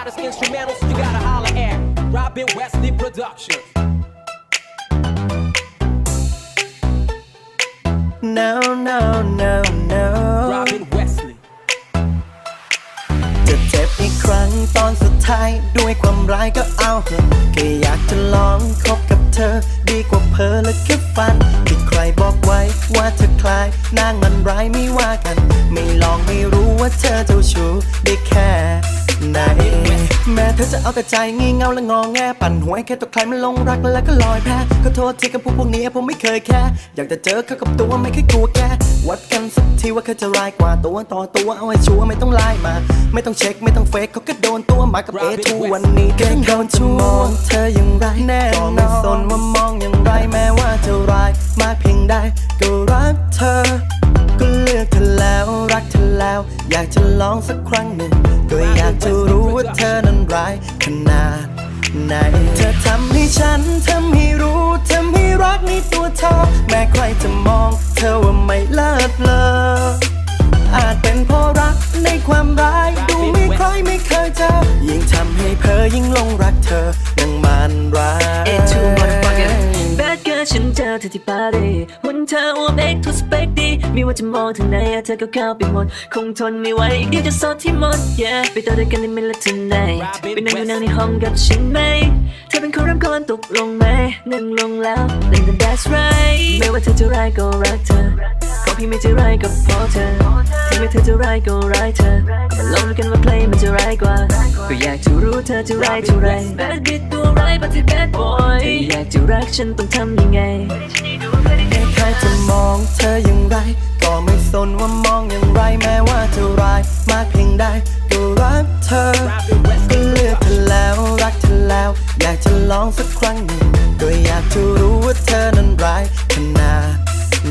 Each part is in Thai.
hottest instrumentals, you gotta holler at Robin Wesley Productions. no no no no Robin Wesley. จะเจ็บอีกครั้งตอนสุดท้ายด้วยความร้ายก็เอาเถอะแค่อยากจะลองคบกับเธอ ดีกว่าเพอและแค่ฝันที่ใครบอกไว้ว่าเธอคล้ายนางมันร้ายไม่ว่ากัน ไม่ลองไม่รู้ว่าเธอเจ้าชู้ได้แค่ ไหน แม้เธอจะเอาแต่ใจงี่เง่าและงอแง ปั่นหัวให้แค่ตัวใครมันลงรักแล้วก็ลอยแพ้ก็โทษทีกับพวกพวกนี้ผมไม่เคยแค่ อยากจะเจอเขากับตัวไม่เคยกลัวแก วัดกันสักทีว่าเขาจะร้ายกว่าตัวต่อตัวเอาให้ชัวร์ไม่ต้องไล่มา ไม่ต้องเช็คไม่ต้องเฟกเขาก็โดนตัวมากับเอทูวันนี้ก็โดนชั่วมองเธออย่างไรแน่ก็ไม่สนว่ามองอย่างไรแม้ว่าจะร้ายมากเพียงใดก็รักเธอ ก็เลือกเธอแล้วรักเธอแล้ว อยากจะลองสักครั้งหนึ่งก็อยากจะรู้ ว่าเธอนั้นร้ายขนาดไหนเธอทำให้ฉันทำให้รู้ทำให้รักในตัวเธอ แม้ใครจะมอง เธอว่าไม่เลิศเลออาจเป็นเพราะรักในความร้ายดูไม่ใครไม่เคยเจอยิ่งทำให้เพอยิ่งลงรักเธอยังมันร้าย ฉันเจอเธอที่ปารีสวันเธออวบเอ็กทุกสเปคดีไม่ว่าจะมองทางไหนอะเธอก็เข้าไปหมด คงทนไม่ไหวอีกเดียวจะสอดที่หมด yeah ไปต่อด้วยกันในเมลาทินไนไปนั่งอยู่นั่งในห้องกับฉันไหม เธอเป็นคนเริ่มก่อนตกลงไหมนั่งลงแล้วเล่นกัน that's right ไม่ว่าเธอจะร้ายก็รักเธอขอพี่ไม่จะร้ายก็พอเธอถึงแม้เธอจะร้ายก็ร้ายเธอก็มาลองดูกันว่าเพลงมันจะร้ายกว่า ก็อยากจะรู้เธอจะร้ายเท่าไร Bad bitch ตัวร้าย รักฉันต้องทำยังไงใครจะมองเธออย่างไร ก็ไม่สนว่ามองอย่างไรแม้ว่าจะร้ายมากเพียงใดก็รักเธอก็เลือกเธอแล้วรักเธอแล้ว อยากจะลองสักครั้งหนึ่งก็อยากจะรู้ว่าเธอนั้นร้ายขนาด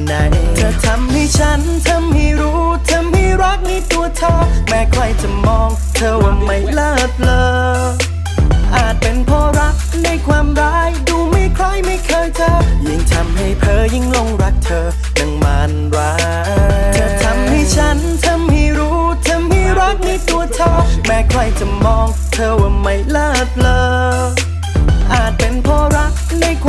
ไหนเธอทำให้ฉันทำให้รู้ทำให้รักในตัวเธอแม้ใครจะมอง เธอว่าไม่เลิศเลอ ไม่เคยเจอยิ่งทำให้เพอยิ่งลงรักเธอนังมันร้ายเธอทำให้ฉันทำให้รู้ทำให้รักในตัวเธอ แม้ใครจะมอง เธอว่าไม่เลิศเลออาจเป็นเพราะรักในความ